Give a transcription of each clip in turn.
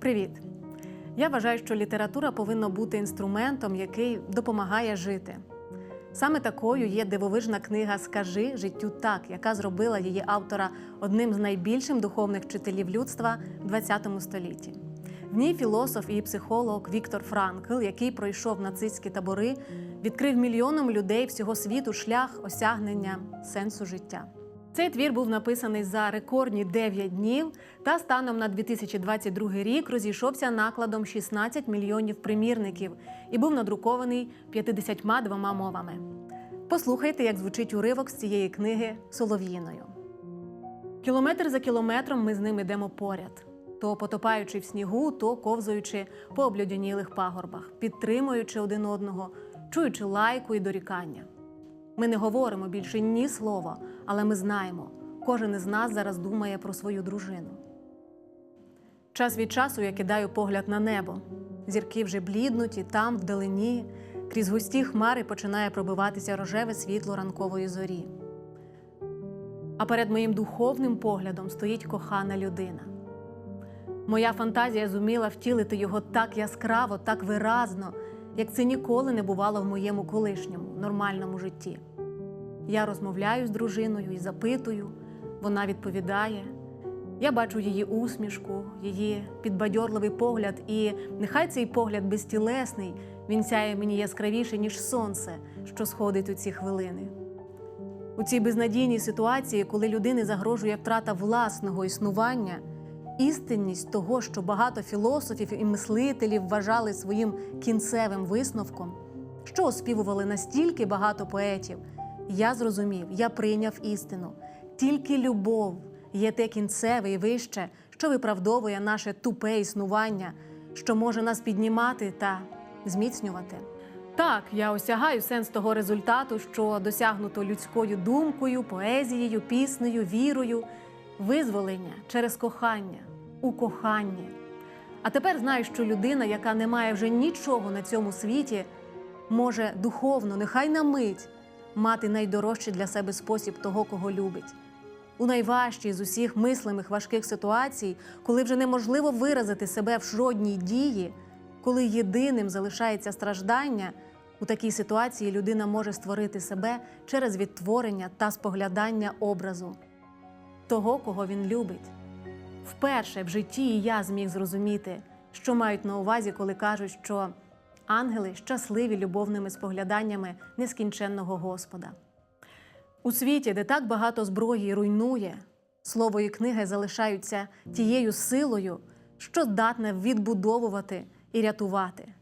Привіт! Я вважаю, що література повинна бути інструментом, який допомагає жити. Саме такою є дивовижна книга Скажи життю так, яка зробила її автора одним з найбільшим духовних вчителів людства в ХХ столітті. В ній філософ і психолог Віктор Франкл, який пройшов нацистські табори, відкрив мільйонам людей всього світу шлях осягнення сенсу життя. Цей твір був написаний за рекордні 9 днів та станом на 2022 рік розійшовся накладом 16 мільйонів примірників і був надрукований 52 мовами. Послухайте, як звучить уривок з цієї книги Солов'їною. Кілометр за кілометром ми з ним йдемо поряд, то потопаючи в снігу, то ковзаючи по облюдянілих пагорбах, підтримуючи один одного, чуючи лайку і дорікання. Ми не говоримо більше ні слова, але ми знаємо, кожен із нас зараз думає про свою дружину. Час від часу я кидаю погляд на небо. Зірки вже бліднуть і там, вдалині, крізь густі хмари починає пробиватися рожеве світло ранкової зорі. А перед моїм духовним поглядом стоїть кохана людина. Моя фантазія зуміла втілити його так яскраво, так виразно, як це ніколи не бувало в моєму колишньому нормальному житті. Я розмовляю з дружиною і запитую, вона відповідає. Я бачу її усмішку, її підбадьорливий погляд, і нехай цей погляд безтілесний, він сяє мені яскравіше, ніж сонце, що сходить у ці хвилини. У цій безнадійній ситуації, коли людини загрожує втрата власного існування, істинність того, що багато філософів і мислителів вважали своїм кінцевим висновком, що оспівували настільки багато поетів, я зрозумів, я прийняв істину. Тільки любов є те кінцеве і вище, що виправдовує наше тупе існування, що може нас піднімати та зміцнювати. Так, я осягаю сенс того результату, що досягнуто людською думкою, поезією, піснею, вірою, визволення через кохання, у коханні. А тепер знаю, що людина, яка не має вже нічого на цьому світі, може духовно, нехай на мить, мати найдорожчий для себе спосіб того, кого любить. У найважчій з усіх мислимих важких ситуацій, коли вже неможливо виразити себе в жодній дії, коли єдиним залишається страждання, у такій ситуації людина може створити себе через відтворення та споглядання образу того, кого він любить. Вперше в житті я зміг зрозуміти, що мають на увазі, коли кажуть, що ангели щасливі любовними спогляданнями нескінченного Господа. У світі, де так багато зброї руйнує, слово і книги залишаються тією силою, що здатне відбудовувати і рятувати.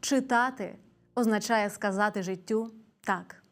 Читати означає сказати життю так.